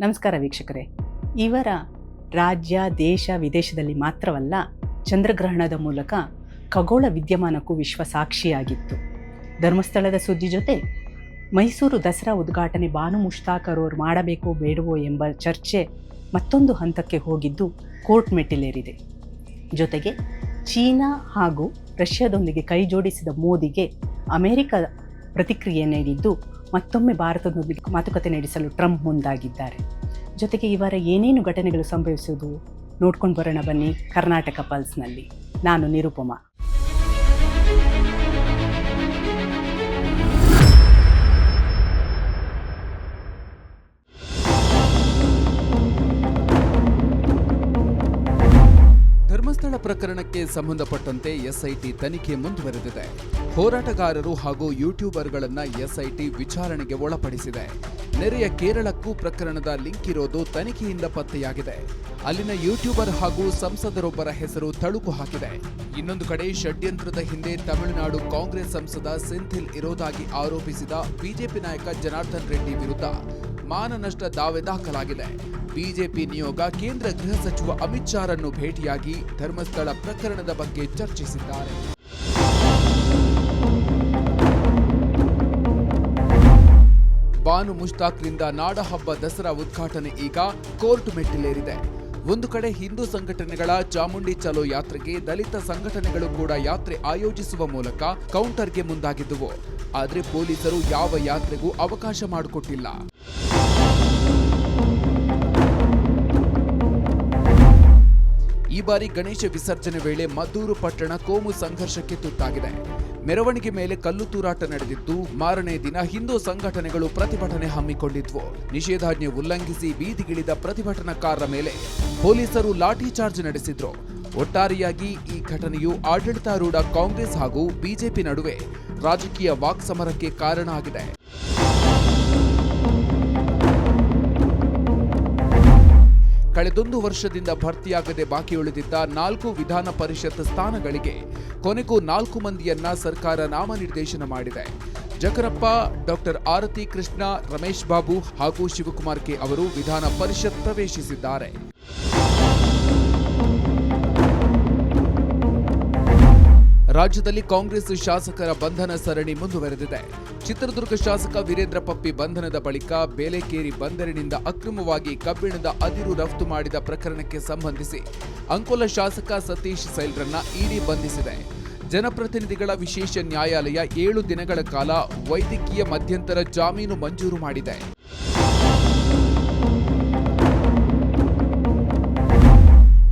ನಮಸ್ಕಾರ ವೀಕ್ಷಕರೇ. ಇವರ ರಾಜ್ಯ, ದೇಶ, ವಿದೇಶದಲ್ಲಿ ಮಾತ್ರವಲ್ಲ, ಚಂದ್ರಗ್ರಹಣದ ಮೂಲಕ ಖಗೋಳ ವಿದ್ಯಮಾನಕ್ಕೂ ವಿಶ್ವ ಸಾಕ್ಷಿಯಾಗಿತ್ತು ಧರ್ಮಸ್ಥಳದ ಸುದ್ದಿ ಜೊತೆ ಮೈಸೂರು ದಸರಾ ಉದ್ಘಾಟನೆ ಬಾನು ಮುಷ್ತಾಕರ್ ಅವರು ಮಾಡಬೇಕೋ ಬೇಡವೋ ಎಂಬ ಚರ್ಚೆ ಮತ್ತೊಂದು ಹಂತಕ್ಕೆ ಹೋಗಿದ್ದು ಕೋರ್ಟ್ ಮೆಟ್ಟಿಲೇರಿದೆ. ಜೊತೆಗೆ ಚೀನಾ ಹಾಗೂ ರಷ್ಯಾದೊಂದಿಗೆ ಕೈಜೋಡಿಸಿದ ಮೋದಿಗೆ ಅಮೆರಿಕ ಪ್ರತಿಕ್ರಿಯೆ ನೀಡಿದ್ದು ಮತ್ತೊಮ್ಮೆ ಭಾರತದೊಂದಿಗೆ ಮಾತುಕತೆ ನಡೆಸಲು ಟ್ರಂಪ್ ಮುಂದಾಗಿದ್ದಾರೆ. ಜೊತೆಗೆ ಈ ವಾರ ಏನೇನು ಘಟನೆಗಳು ಸಂಭವಿಸುವುದು ನೋಡ್ಕೊಂಡು ಬರೋಣ ಬನ್ನಿ ಕರ್ನಾಟಕ ಪಲ್ಸ್ನಲ್ಲಿ ನಾನು ನಿರುಪಮಾ. ಪ್ರಕರಣಕ್ಕೆ ಸಂಬಂಧಪಟ್ಟಂತೆ ಎಸ್ಐಟಿ ತನಿಖೆ ಮುಂದುವರೆದಿದೆ. ಹೋರಾಟಗಾರರು ಹಾಗೂ ಯೂಟ್ಯೂಬರ್ಗಳನ್ನ ಎಸ್ಐಟಿ ವಿಚಾರಣೆಗೆ ಒಳಪಡಿಸಿದೆ. ನೆರೆಯ ಕೇರಳಕ್ಕೂ ಪ್ರಕರಣದ ಲಿಂಕ್ ಇರೋದು ತನಿಖೆಯಿಂದ ಪತ್ತೆಯಾಗಿದೆ. ಅಲ್ಲಿನ ಯೂಟ್ಯೂಬರ್ ಹಾಗೂ ಸಂಸದರೊಬ್ಬರ ಹೆಸರು ತಳುಕು ಹಾಕಿದೆ. ಇನ್ನೊಂದು ಕಡೆ ಷಡ್ಯಂತ್ರದ ಹಿಂದೆ ತಮಿಳುನಾಡು ಕಾಂಗ್ರೆಸ್ ಸಂಸದ ಸೆಂಥಿಲ್ ಇರೋದಾಗಿ ಆರೋಪಿಸಿದ ಬಿಜೆಪಿ ನಾಯಕ ಜನಾರ್ದನ್ ರೆಡ್ಡಿ ವಿರುದ್ಧ ಮಾನನಷ್ಟ ದಾವೆ ದಾಖಲಾಗಿದೆ. ಬಿಜೆಪಿ ನಿಯೋಗ ಕೇಂದ್ರ ಗೃಹ ಸಚಿವ ಅಮಿತ್ ಶಾರನ್ನು ಭೇಟಿಯಾಗಿ ಧರ್ಮಸ್ಥಳ ಪ್ರಕರಣದ ಬಗ್ಗೆ ಚರ್ಚಿಸಿದ್ದಾರೆ. ಬಾನು ಮುಷ್ತಾಕ್ರಿಂದ ನಾಡಹಬ್ಬ ದಸರಾ ಉದ್ಘಾಟನೆ ಈಗ ಕೋರ್ಟ್ ಮೆಟ್ಟಿಲೇರಿದೆ. ಒಂದು ಕಡೆ ಹಿಂದೂ ಸಂಘಟನೆಗಳ ಚಾಮುಂಡಿ ಚಲೋ ಯಾತ್ರೆಗೆ ದಲಿತ ಸಂಘಟನೆಗಳು ಕೂಡ ಯಾತ್ರೆ ಆಯೋಜಿಸುವ ಮೂಲಕ ಕೌಂಟರ್ಗೆ ಮುಂದಾಗಿದ್ದುವು. ಆದರೆ ಪೊಲೀಸರು ಯಾವ ಯಾತ್ರೆಗೂ ಅವಕಾಶ ಮಾಡಿಕೊಟ್ಟಿಲ್ಲ. ಈ ಬಾರಿ ಗಣೇಶ ವಿಸರ್ಜನೆ ವೇಳೆ ಮದ್ದೂರು ಪಟ್ಟಣ ಕೋಮು ಸಂಘರ್ಷಕ್ಕೆ ತುತ್ತಾಗಿದೆ. ಮೆರವಣಿಗೆ ಮೇಲೆ ಕಲ್ಲು ತೂರಾಟ ನಡೆದಿದ್ದು, ಮಾರನೇ ದಿನ ಹಿಂದೂ ಸಂಘಟನೆಗಳು ಪ್ರತಿಭಟನೆ ಹಮ್ಮಿಕೊಂಡಿದ್ವು. ನಿಷೇಧಾಜ್ಞೆ ಉಲ್ಲಂಘಿಸಿ ಬೀದಿಗಿಳಿದ ಪ್ರತಿಭಟನಾಕಾರರ ಮೇಲೆ ಪೊಲೀಸರು ಲಾಠಿ ಚಾರ್ಜ್ ನಡೆಸಿದ್ರು. ಒಟ್ಟಾರೆಯಾಗಿ ಈ ಘಟನೆಯು ಆಡಳಿತಾರೂಢ ಕಾಂಗ್ರೆಸ್ ಹಾಗೂ ಬಿಜೆಪಿ ನಡುವೆ ರಾಜಕೀಯ ವಾಕ್ಸಮರಕ್ಕೆ ಕಾರಣ ಆಗಿದೆ. ಕಳೆದೊಂದು ವರ್ಷದಿಂದ ಭರ್ತಿಯಾಗದೆ ಬಾಕಿ ಉಳಿದಿದ್ದ ನಾಲ್ಕು ವಿಧಾನ ಪರಿಷತ್ ಸ್ಥಾನಗಳಿಗೆ ಕೊನೆಗೂ ನಾಲ್ಕು ಮಂದಿಯನ್ನ ಸರ್ಕಾರ ನಾಮನಿರ್ದೇಶನ ಮಾಡಿದೆ. ಜಕರಪ್ಪ, ಡಾಕ್ಟರ್ ಆರತಿ ಕೃಷ್ಣ, ರಮೇಶ್ ಬಾಬು ಹಾಗೂ ಶಿವಕುಮಾರ್ ಕೆ ಅವರು ವಿಧಾನ ಪರಿಷತ್ ಪ್ರವೇಶಿಸಿದ್ದಾರೆ. ರಾಜ್ಯದಲ್ಲಿ ಕಾಂಗ್ರೆಸ್ ಶಾಸಕರ ಬಂಧನ ಸರಣಿ ಮುಂದುವರೆದಿದೆ. ಚಿತ್ರದುರ್ಗ ಶಾಸಕ ವೀರೇಂದ್ರ ಪಪ್ಪಿ ಬಂಧನದ ಬಳಿಕ ಬೇಲೆಕೇರಿ ಬಂದರಿನಿಂದ ಅಕ್ರಮವಾಗಿ ಕಬ್ಬಿಣದ ಅದಿರು ರಫ್ತು ಮಾಡಿದ ಪ್ರಕರಣಕ್ಕೆ ಸಂಬಂಧಿಸಿ ಅಂಕೋಲ ಶಾಸಕ ಸತೀಶ್ ಸೈಲ್ರನ್ನ ಇಡಿ ಬಂಧಿಸಿದೆ. ಜನಪ್ರತಿನಿಧಿಗಳ ವಿಶೇಷ ನ್ಯಾಯಾಲಯ ಏಳು ದಿನಗಳ ಕಾಲ ವೈದ್ಯಕೀಯ ಮಧ್ಯಂತರ ಜಾಮೀನು ಮಂಜೂರು ಮಾಡಿದೆ.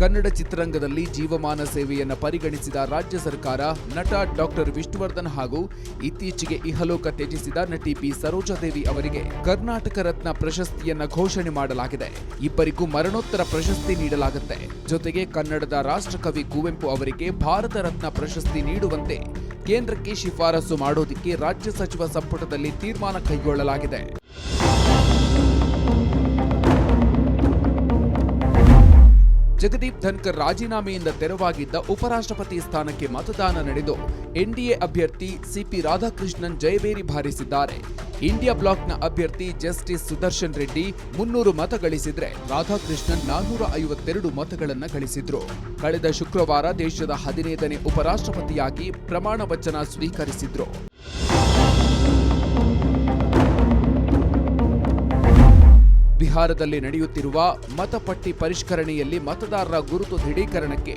ಕನ್ನಡ ಚಿತ್ರರಂಗದಲ್ಲಿ ಜೀವಮಾನ ಸೇವೆಯನ್ನು ಪರಿಗಣಿಸಿದ ರಾಜ್ಯ ಸರ್ಕಾರ ನಟ ಡಾಕ್ಟರ್ ವಿಷ್ಣುವರ್ಧನ್ ಹಾಗೂ ಇತ್ತೀಚೆಗೆ ಇಹಲೋಕ ತ್ಯಜಿಸಿದ ನಟಿ ಪಿ ಸರೋಜಾದೇವಿ ಅವರಿಗೆ ಕರ್ನಾಟಕ ರತ್ನ ಪ್ರಶಸ್ತಿಯನ್ನ ಘೋಷಣೆ ಮಾಡಲಾಗಿದೆ. ಇಬ್ಬರಿಗೂ ಮರಣೋತ್ತರ ಪ್ರಶಸ್ತಿ ನೀಡಲಾಗುತ್ತೆ. ಜೊತೆಗೆ ಕನ್ನಡದ ರಾಷ್ಟ್ರಕವಿ ಕುವೆಂಪು ಅವರಿಗೆ ಭಾರತ ರತ್ನ ಪ್ರಶಸ್ತಿ ನೀಡುವಂತೆ ಕೇಂದ್ರಕ್ಕೆ ಶಿಫಾರಸು ಮಾಡೋದಿಕ್ಕೆ ರಾಜ್ಯ ಸಚಿವ ಸಂಪುಟದಲ್ಲಿ ತೀರ್ಮಾನ ಕೈಗೊಳ್ಳಲಾಗಿದೆ. ಜಗದೀಪ್ ಧನ್ಕರ್ ರಾಜೀನಾಮೆಯಿಂದ ತೆರವಾಗಿದ್ದ ಉಪರಾಷ್ಟ್ರಪತಿ ಸ್ಥಾನಕ್ಕೆ ಮತದಾನ ನಡೆದು, ಎನ್ಡಿಎ ಅಭ್ಯರ್ಥಿ ಸಿಪಿ ರಾಧಾಕೃಷ್ಣನ್ ಜಯಬೇರಿ ಭಾರಿಸಿದ್ದಾರೆ ಇಂಡಿಯಾ ಬ್ಲಾಕ್ನ ಅಭ್ಯರ್ಥಿ ಜಸ್ಟಿಸ್ ಸುದರ್ಶನ್ ರೆಡ್ಡಿ ಮುನ್ನೂರು ಮತ ಗಳಿಸಿದ್ರೆ ರಾಧಾಕೃಷ್ಣನ್ ನಾನ್ನೂರ ಐವತ್ತೆರಡು ಮತಗಳನ್ನು ಗಳಿಸಿದ್ರು. ಕಳೆದ ಶುಕ್ರವಾರ ದೇಶದ ಹದಿನೈದನೇ ಉಪರಾಷ್ಟ್ರಪತಿಯಾಗಿ ಪ್ರಮಾಣ ವಚನ ಸ್ವೀಕರಿಸಿದ್ರು. ಬಿಹಾರದಲ್ಲಿ ನಡೆಯುತ್ತಿರುವ ಮತಪಟ್ಟಿ ಪರಿಷ್ಕರಣೆಯಲ್ಲಿ ಮತದಾರರ ಗುರುತು ದೃಢೀಕರಣಕ್ಕೆ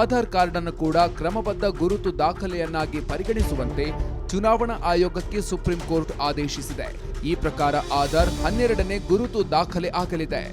ಆಧಾರ್ ಕಾರ್ಡ್ ಅನ್ನು ಕೂಡ ಕ್ರಮಬದ್ಧ ಗುರುತು ದಾಖಲೆಯನ್ನಾಗಿ ಪರಿಗಣಿಸುವಂತೆ ಚುನಾವಣಾ ಆಯೋಗಕ್ಕೆ ಸುಪ್ರೀಂ ಕೋರ್ಟ್ ಆದೇಶಿಸಿದೆ. ಈ ಪ್ರಕಾರ ಆಧಾರ್ ಹನ್ನೆರಡನೇ ಗುರುತು ದಾಖಲೆ ಆಗಲಿದೆ.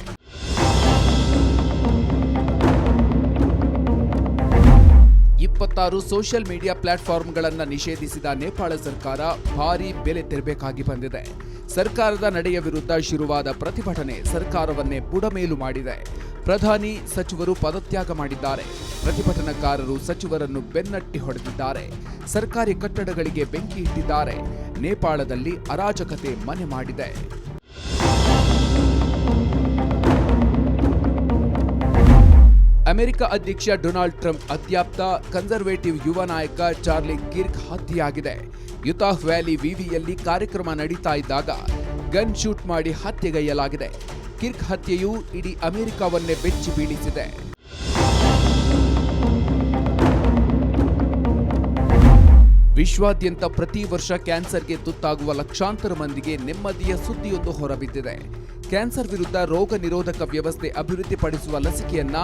ಇಪ್ಪತ್ತಾರು ಸೋಷಿಯಲ್ ಮೀಡಿಯಾ ಪ್ಲಾಟ್ಫಾರ್ಮ್ಗಳನ್ನು ನಿಷೇಧಿಸಿದ ನೇಪಾಳ ಸರ್ಕಾರ ಭಾರೀ ಬೆಲೆ ತೆರಬೇಕಾಗಿ ಬಂದಿದೆ. ಸರ್ಕಾರದ ನಡೆಯ ವಿರುದ್ಧ ಶುರುವಾದ ಪ್ರತಿಭಟನೆ ಸರ್ಕಾರವನ್ನೇ ಬುಡಮೇಲು ಮಾಡಿದೆ. ಪ್ರಧಾನಿ, ಸಚಿವರು ಪದತ್ಯಾಗ ಮಾಡಿದ್ದಾರೆ. ಪ್ರತಿಭಟನಾಕಾರರು ಸಚಿವರನ್ನು ಬೆನ್ನಟ್ಟಿ ಹೊಡೆದಿದ್ದಾರೆ. ಸರ್ಕಾರಿ ಕಟ್ಟಡಗಳಿಗೆ ಬೆಂಕಿ ಇಟ್ಟಿದ್ದಾರೆ. ನೇಪಾಳದಲ್ಲಿ ಅರಾಜಕತೆ ಮನೆ ಮಾಡಿದೆ. ಅಮೆರಿಕ ಅಧ್ಯಕ್ಷ ಡೊನಾಲ್ಡ್ ಟ್ರಂಪ್ ಅತ್ಯಾಪ್ತ ಕನ್ಸರ್ವೇಟಿವ್ ಯುವ ನಾಯಕ ಚಾರ್ಲಿ ಕಿರ್ಕ್ ಹತ್ಯೆಯಾಗಿದೆ. ಯುತಾಹ್ ವ್ಯಾಲಿ ವಿವಿಯಲ್ಲಿ ಕಾರ್ಯಕ್ರಮ ನಡೀತಾ ಇದ್ದಾಗ ಗನ್ ಶೂಟ್ ಮಾಡಿ ಹತ್ಯೆಗೈಯಲಾಗಿದೆ. ಕಿರ್ಕ್ ಹತ್ಯೆಯು ಇಡೀ ಅಮೆರಿಕವನ್ನೇ ಬೆಚ್ಚಿ ಬೀಳಿಸಿದೆ. ವಿಶ್ವಾದ್ಯಂತ ಪ್ರತಿ ವರ್ಷ ಕ್ಯಾನ್ಸರ್ಗೆ ತುತ್ತಾಗುವ ಲಕ್ಷಾಂತರ ಮಂದಿಗೆ ನೆಮ್ಮದಿಯ ಸುದ್ದಿಯೊಂದು ಹೊರಬಿದ್ದಿದೆ. ಕ್ಯಾನ್ಸರ್ ವಿರುದ್ಧ ರೋಗ ನಿರೋಧಕ ವ್ಯವಸ್ಥೆ ಅಭಿವೃದ್ಧಿಪಡಿಸುವ ಲಸಿಕೆಯನ್ನ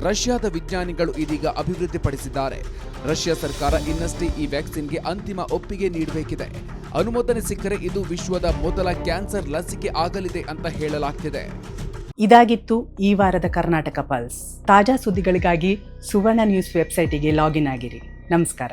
ರಷ್ಯಾದ ವಿಜ್ಞಾನಿಗಳು ಇದೀಗ ಅಭಿವೃದ್ಧಿಪಡಿಸಿದ್ದಾರೆ. ರಷ್ಯಾ ಸರ್ಕಾರ ಇನ್ನಷ್ಟೇ ಈ ವ್ಯಾಕ್ಸಿನ್ಗೆ ಅಂತಿಮ ಒಪ್ಪಿಗೆ ನೀಡಬೇಕಿದೆ. ಅನುಮೋದನೆ ಸಿಕ್ಕರೆ ಇದು ವಿಶ್ವದ ಮೊದಲ ಕ್ಯಾನ್ಸರ್ ಲಸಿಕೆ ಆಗಲಿದೆ ಅಂತ ಹೇಳಲಾಗ್ತಿದೆ. ಇದಾಗಿತ್ತು ಈ ವಾರದ ಕರ್ನಾಟಕ ಪಲ್ಸ್. ತಾಜಾ ಸುದ್ದಿಗಳಿಗಾಗಿ ಸುವರ್ಣ ನ್ಯೂಸ್ ವೆಬ್ಸೈಟಿಗೆ ಲಾಗಿನ್ ಆಗಿರಿ. ನಮಸ್ಕಾರ.